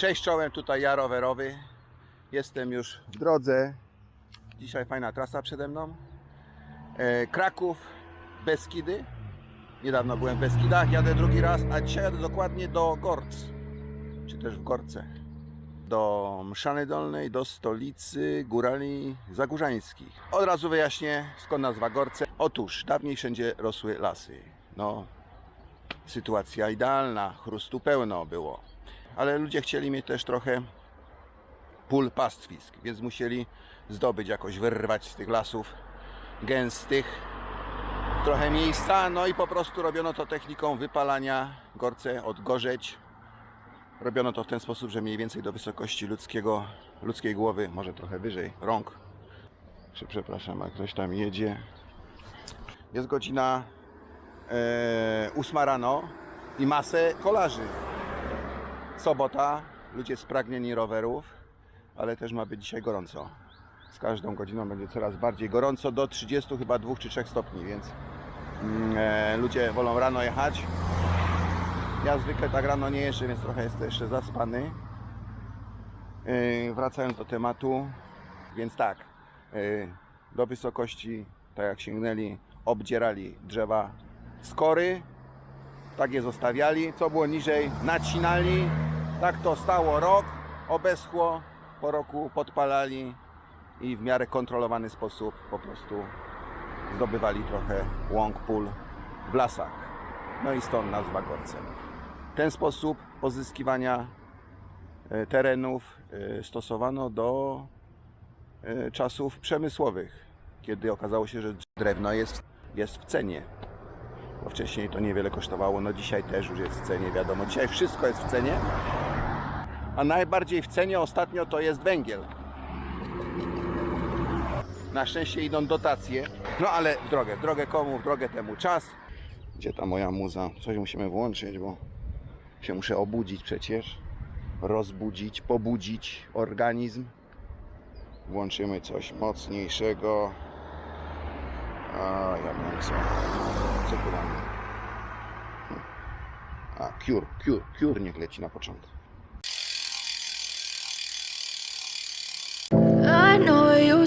Cześć czołem, tutaj ja rowerowy. Jestem już w drodze. Dzisiaj fajna trasa przede mną. E, Kraków, Beskidy. Niedawno byłem w Beskidach, jadę drugi raz, a dzisiaj jadę dokładnie do Gorc, czy też w Gorce. Do Mszany Dolnej, do stolicy Górali Zagórzańskich. Od razu wyjaśnię, skąd nazwa Gorce. Otóż, dawniej wszędzie rosły lasy. No, sytuacja idealna, chrustu pełno było. Ale ludzie chcieli mieć też trochę pól pastwisk, więc musieli zdobyć jakoś, wyrwać z tych lasów gęstych trochę miejsca, no i po prostu robiono to techniką wypalania gorce od gorzeć. Robiono to w ten sposób, że mniej więcej do wysokości ludzkiego, ludzkiej głowy, może trochę wyżej, rąk. Czy przepraszam, jak ktoś tam jedzie. Jest godzina e, 8 rano i masę kolarzy. Sobota, ludzie spragnieni rowerów, ale też ma być dzisiaj gorąco. Z każdą godziną będzie coraz bardziej gorąco, do 30 chyba 2 czy 3 stopni, więc mm, e, ludzie wolą rano jechać. Ja zwykle tak rano nie jeżdżę, więc trochę jestem jeszcze zaspany. E, wracając do tematu, więc tak, e, do wysokości, tak jak sięgnęli, obdzierali drzewa z kory, tak je zostawiali, co było niżej, nacinali, tak to stało rok, obeschło, po roku podpalali i w miarę kontrolowany sposób po prostu zdobywali trochę łąk, pól w lasach. No i stąd nazwa Gorce. Ten sposób pozyskiwania e, terenów e, stosowano do e, czasów przemysłowych, kiedy okazało się, że drewno jest, jest w cenie. Bo wcześniej to niewiele kosztowało, no dzisiaj też już jest w cenie, wiadomo. Dzisiaj wszystko jest w cenie, a najbardziej w cenie ostatnio to jest węgiel. Na szczęście idą dotacje, no ale w drogę, w drogę komu, w drogę temu czas. Gdzie ta moja muza? Coś musimy włączyć, bo się muszę obudzić przecież. Rozbudzić, pobudzić organizm. Włączymy coś mocniejszego. A ja wiem co. Co tu mamy? A, Cure, Cure, Cure niech leci na początek.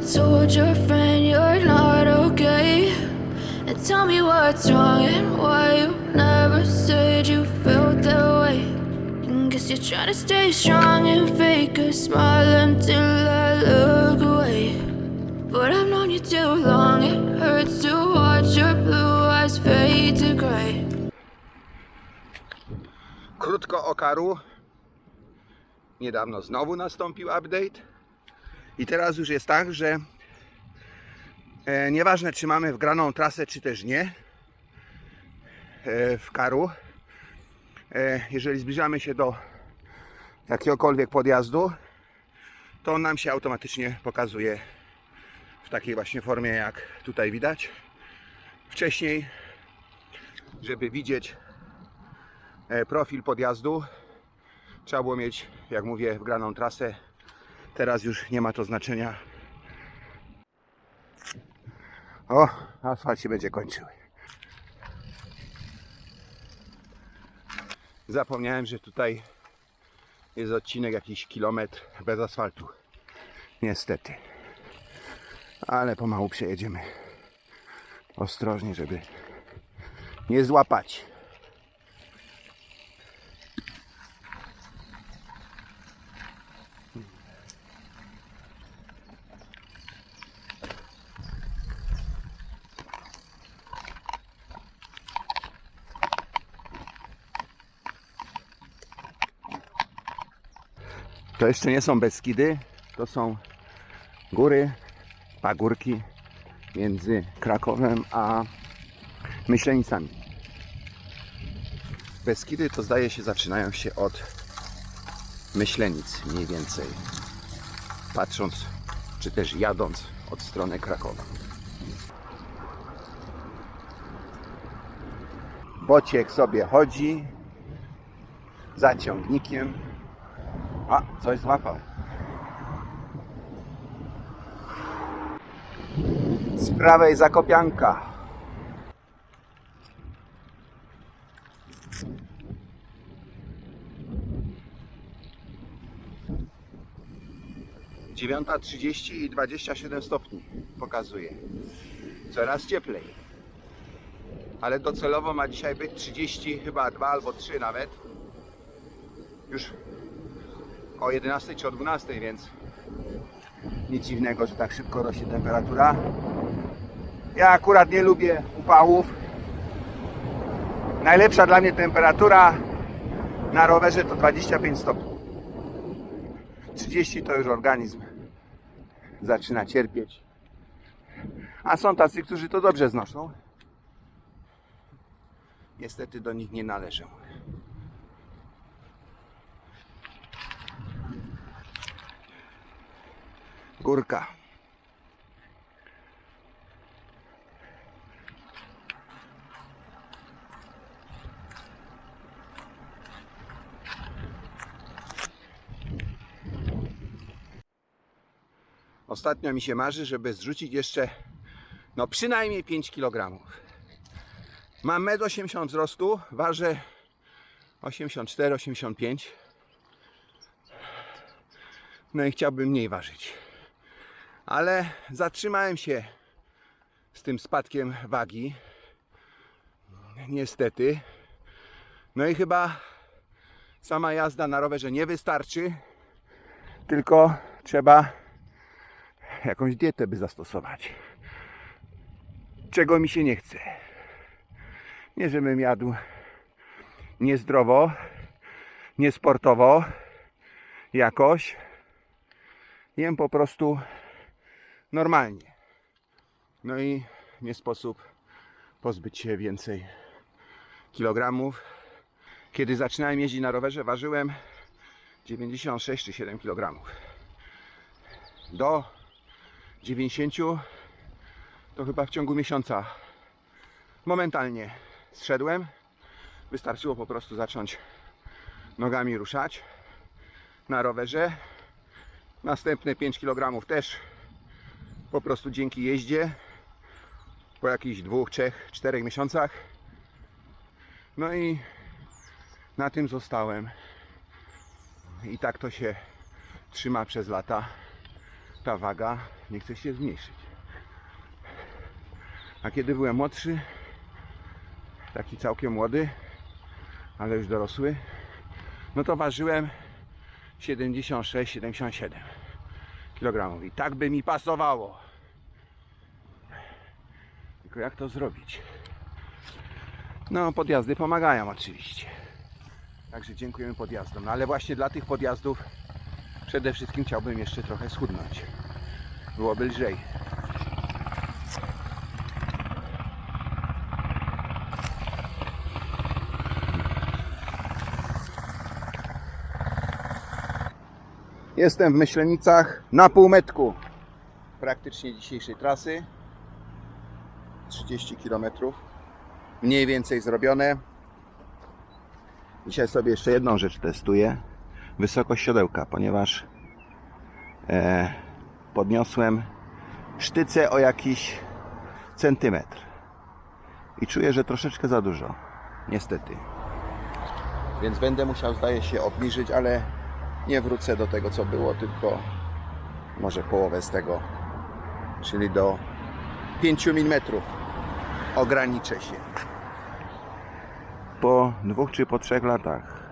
Told your friend you're not okay. And tell me what's wrong and why you never said you felt that way. And guess you're trying to stay strong and fake a smile until I look away. But I've known you too long, it hurts to watch your blue eyes fade to gray. Krótko o karu. Niedawno znowu nastąpił update. I teraz już jest tak, że e, nieważne czy mamy wgraną trasę, czy też nie e, w karu, e, jeżeli zbliżamy się do jakiegokolwiek podjazdu, to on nam się automatycznie pokazuje w takiej właśnie formie, jak tutaj widać. Wcześniej, żeby widzieć profil podjazdu. Trzeba było mieć, jak mówię, wgraną trasę. Teraz już nie ma to znaczenia. O, asfalt się będzie kończył. Zapomniałem, że tutaj jest odcinek jakiś kilometr bez asfaltu. Niestety. Ale pomału przejedziemy. Ostrożnie, żeby nie złapać. To jeszcze nie są Beskidy, to są góry, pagórki między Krakowem a Myślenicami. Beskidy to zdaje się zaczynają się od Myślenic mniej więcej. Patrząc, czy też jadąc od strony Krakowa. Bociek sobie chodzi za ciągnikiem. A, coś złapał. Z prawej zakopianka. 9.30 i 27 stopni pokazuje. Coraz cieplej. Ale docelowo ma dzisiaj być 30, chyba 2 albo 3 nawet. Już o 11 czy o 12, więc nic dziwnego, że tak szybko rośnie temperatura. Ja akurat nie lubię upałów. Najlepsza dla mnie temperatura na rowerze to 25 stopni. 30 to już organizm zaczyna cierpieć. A są tacy, którzy to dobrze znoszą. Niestety do nich nie należę. Górka. Ostatnio mi się marzy, żeby zrzucić jeszcze no przynajmniej 5 kg. Mam 1,80 m wzrostu, ważę 84-85 No i chciałbym mniej ważyć. Ale zatrzymałem się z tym spadkiem wagi. Niestety. No i chyba sama jazda na rowerze nie wystarczy. Tylko trzeba jakąś dietę by zastosować. Czego mi się nie chce. Nie żebym jadł niezdrowo, niesportowo jakoś. Jem po prostu normalnie. No i nie sposób pozbyć się więcej kilogramów. Kiedy zaczynałem jeździć na rowerze, ważyłem 96 czy 7 kg. Do 90 to chyba w ciągu miesiąca momentalnie zszedłem. Wystarczyło po prostu zacząć nogami ruszać na rowerze. Następne 5 kg też po prostu dzięki jeździe po jakichś dwóch, trzech, czterech miesiącach. No i na tym zostałem. I tak to się trzyma przez lata. Ta waga nie chce się zmniejszyć. A kiedy byłem młodszy, taki całkiem młody, ale już dorosły, no to ważyłem 76-77 kg. I tak by mi pasowało. Tylko jak to zrobić? No, podjazdy pomagają oczywiście. Także dziękujemy podjazdom. No, ale właśnie dla tych podjazdów przede wszystkim chciałbym jeszcze trochę schudnąć. Byłoby lżej. Jestem w Myślenicach na półmetku praktycznie dzisiejszej trasy. 30 km. Mniej więcej zrobione. Dzisiaj sobie jeszcze jedną rzecz testuję. Wysokość siodełka, ponieważ e, podniosłem sztycę o jakiś centymetr. I czuję, że troszeczkę za dużo. Niestety. Więc będę musiał, zdaje się, obniżyć, ale nie wrócę do tego, co było, tylko może połowę z tego, czyli do 5 mm. Ograniczę się. Po dwóch czy po trzech latach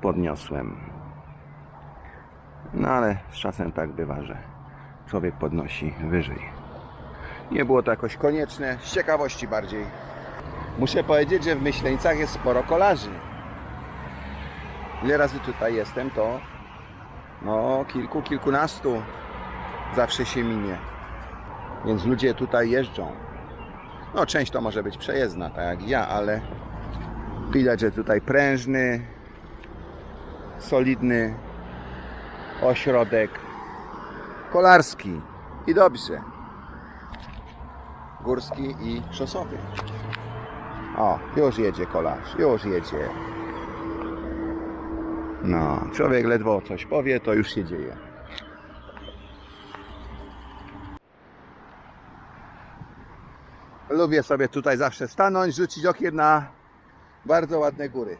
podniosłem. No ale z czasem tak bywa, że człowiek podnosi wyżej. Nie było to jakoś konieczne, z ciekawości bardziej. Muszę powiedzieć, że w Myślenicach jest sporo kolarzy. Ile razy tutaj jestem, to no kilku, kilkunastu zawsze się minie. Więc ludzie tutaj jeżdżą. No część to może być przejezdna, tak jak ja, ale widać, że tutaj prężny, solidny ośrodek kolarski i dobrze. Górski i szosowy. O, już jedzie kolarz, już jedzie. No, człowiek ledwo coś powie, to już się dzieje. Lubię sobie tutaj zawsze stanąć, rzucić okiem na bardzo ładne góry.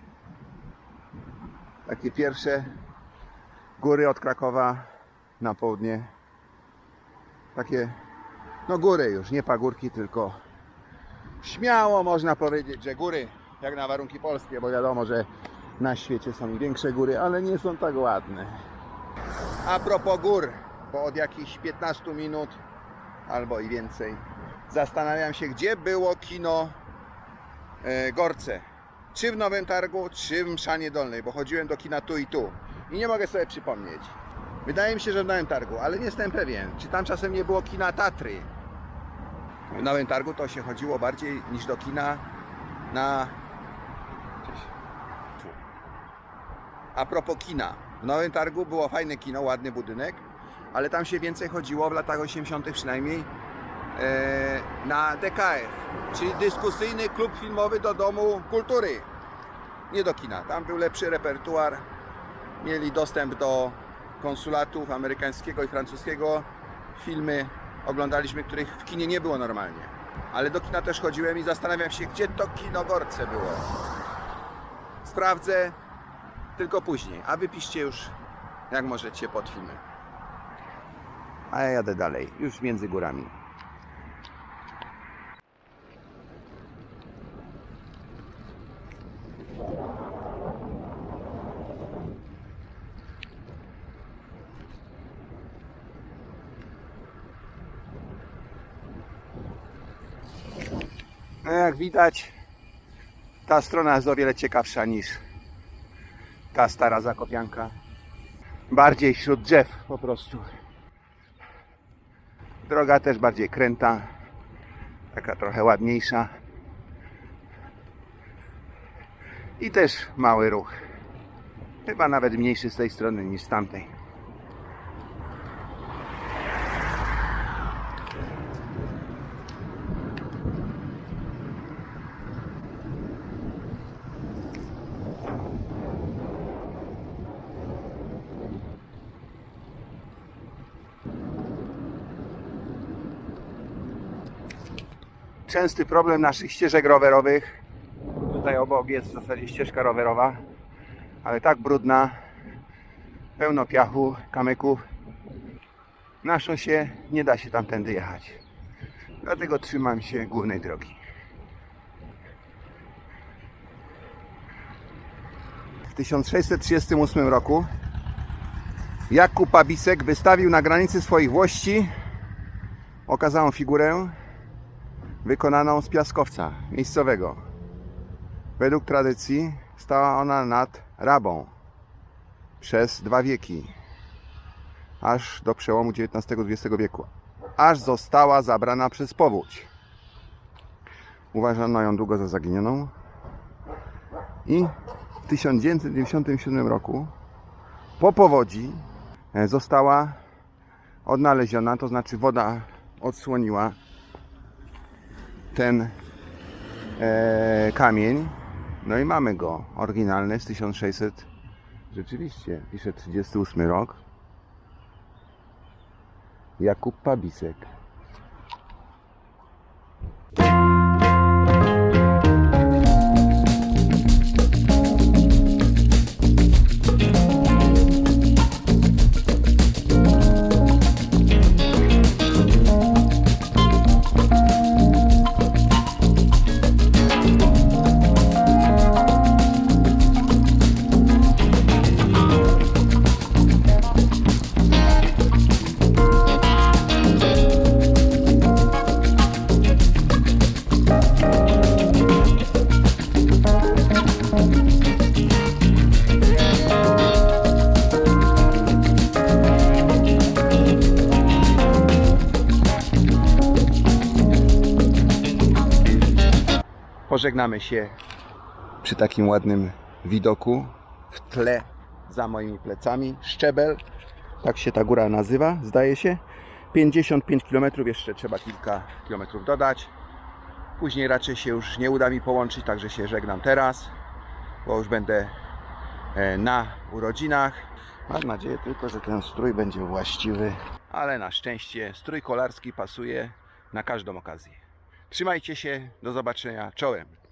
Takie pierwsze góry od Krakowa na południe. Takie, no góry już, nie pagórki, tylko śmiało można powiedzieć, że góry, jak na warunki polskie, bo wiadomo, że na świecie są większe góry, ale nie są tak ładne. A propos gór, bo od jakichś 15 minut albo i więcej zastanawiam się, gdzie było kino e, Gorce. Czy w Nowym Targu, czy w Mszanie Dolnej, bo chodziłem do kina tu i tu i nie mogę sobie przypomnieć. Wydaje mi się, że w Nowym Targu, ale nie jestem pewien. Czy tam czasem nie było kina Tatry? W Nowym Targu to się chodziło bardziej niż do kina na... A propos kina. W Nowym Targu było fajne kino, ładny budynek, ale tam się więcej chodziło w latach 80. przynajmniej na DKF, czyli dyskusyjny klub filmowy do Domu Kultury. Nie do kina. Tam był lepszy repertuar. Mieli dostęp do konsulatów amerykańskiego i francuskiego. Filmy oglądaliśmy, których w kinie nie było normalnie. Ale do kina też chodziłem i zastanawiam się, gdzie to kino Gorce było. Sprawdzę tylko później, a wypiszcie już jak możecie pod filmem. A ja jadę dalej, już między górami. No jak widać, ta strona jest o wiele ciekawsza niż ta stara zakopianka. Bardziej wśród drzew po prostu. Droga też bardziej kręta, taka trochę ładniejsza. I też mały ruch. Chyba nawet mniejszy z tej strony niż z tamtej. Częsty problem naszych ścieżek rowerowych. Tutaj obok jest w zasadzie ścieżka rowerowa, ale tak brudna, pełno piachu, kamyków. Na szosie nie da się tamtędy jechać. Dlatego trzymam się głównej drogi. W 1638 roku Jakub Babisek wystawił na granicy swoich włości okazałą figurę wykonaną z piaskowca miejscowego. Według tradycji stała ona nad Rabą przez dwa wieki, aż do przełomu XIX-XX wieku, aż została zabrana przez powódź. Uważano ją długo za zaginioną i w 1997 roku po powodzi e, została odnaleziona, to znaczy woda odsłoniła ten e, kamień. No i mamy go. Oryginalny z 1600. Rzeczywiście, pisze 38 rok. Jakub Pabisek. Pożegnamy się przy takim ładnym widoku. W tle za moimi plecami szczebel, tak się ta góra nazywa, zdaje się. 55 km, jeszcze trzeba kilka kilometrów dodać. Później raczej się już nie uda mi połączyć, także się żegnam teraz, bo już będę e, na urodzinach. Mam nadzieję tylko, że ten strój będzie właściwy, ale na szczęście strój kolarski pasuje na każdą okazję. Trzymajcie się, do zobaczenia, czołem.